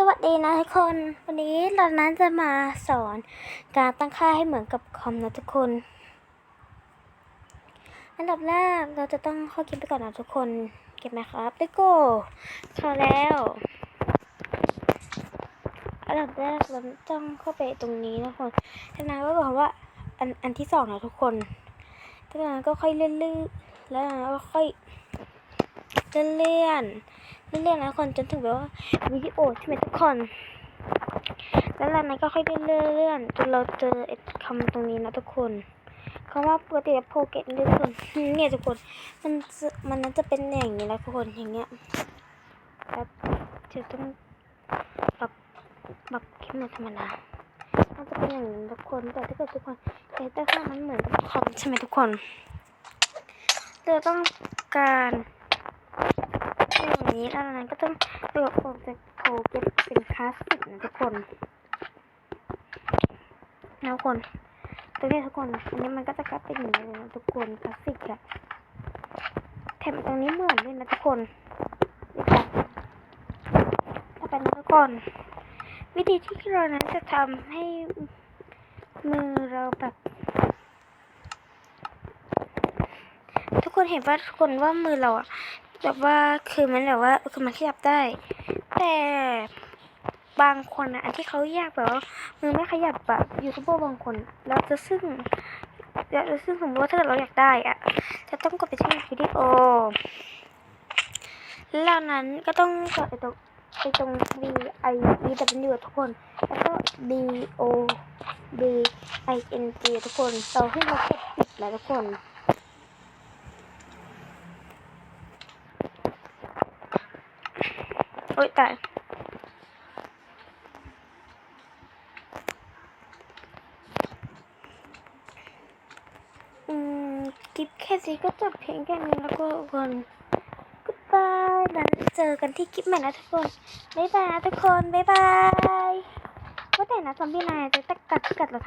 สวัสดีนะทุกคน วันนี้เรานั้นจะมาสอนการตั้งค่าให้เหมือนกับคอมนะทุกคน อันดับแรกเราจะต้องเข้าเกมไปก่อนนะทุกคน เก็บไหมครับได้โก้เข้าแล้ว อันดับแรกเราต้องเข้าไปตรงนี้นะทุกคนจากนั้นก็บอกว่าอันอันที่สองนะทุกคนจากนั้นก็ค่อยเลื่อนๆแล้วก็ค่อย เลื่อนเลื่อนเลื่อนๆนะทุกคนจนถึงแบบว่าวิดีโอใช่ไหมทุกคน แล้วหลังนั้นก็ค่อยเลื่อนเลื่อนจนเราเจออ้คำตรงนี้นะทุกคนคำว่าปกติโปเกตนะทุกคนเนี่ยทุกคนมันมันนั้นจะเป็นอย่างนี้นะทุกคนอย่างเงี้ยแบบจะต้องปรับปรับขึ้นมาธรรมดามันจะเป็นอย่างนี้ทุกคนแต่ถ้าเกิดทุกคนแต่ถ้าข้างมันเหมือนคอมใช่ไหมทุกคนเราต้องการ นี้แล้วนั้นก็ต้องเลือกออกจากโปรเกตเป็นคลาสสิกนะทุกคนนะทุกคนตัวนี้ทุกคนอันนี้มันก็จะกลายเป็นอย่างนี้เลยนะทุกคนคลาสสิกอะแถมตรงนี้เหมือนด้วยนะทุกคนนี่ค่ะถ้าเป็นทุกคน วิธีที่เรานั้นจะทำให้มือเราแบบทุกคนเห็นว่าทุกคนว่ามือเราอะ แบบว่าคือมันแบบว่าคือมันขยับได้ แต่บางคนอะอันที่เขาอยากแบบว่ามือไม่ขยับแบบยูทูบเบอร์บางคนแล้วจะซึ่งแล้วซึ่งสมมติว่าถ้าเกิดเราอยากได้อะจะต้องกดไปที่วิดีโอแล้วนั้นก็ต้องกดไปตรงไปตรง V I V W ทุกคน แล้วก็ B O B I N G ทุกคนเราให้เรากดปิดแล้วทุกคน โอ๊ยตายอืมคลิปแค่นี้ก็จบเพียงแค่นี้แล้วก็ทุกคน goodbye แล้วเจอกันที่คลิปใหม่นะทุกคนบ๊ายบายนะทุกคนบ๊ายบายว่าแต่นะซอมบี้นายจะกัดกัดเราทำ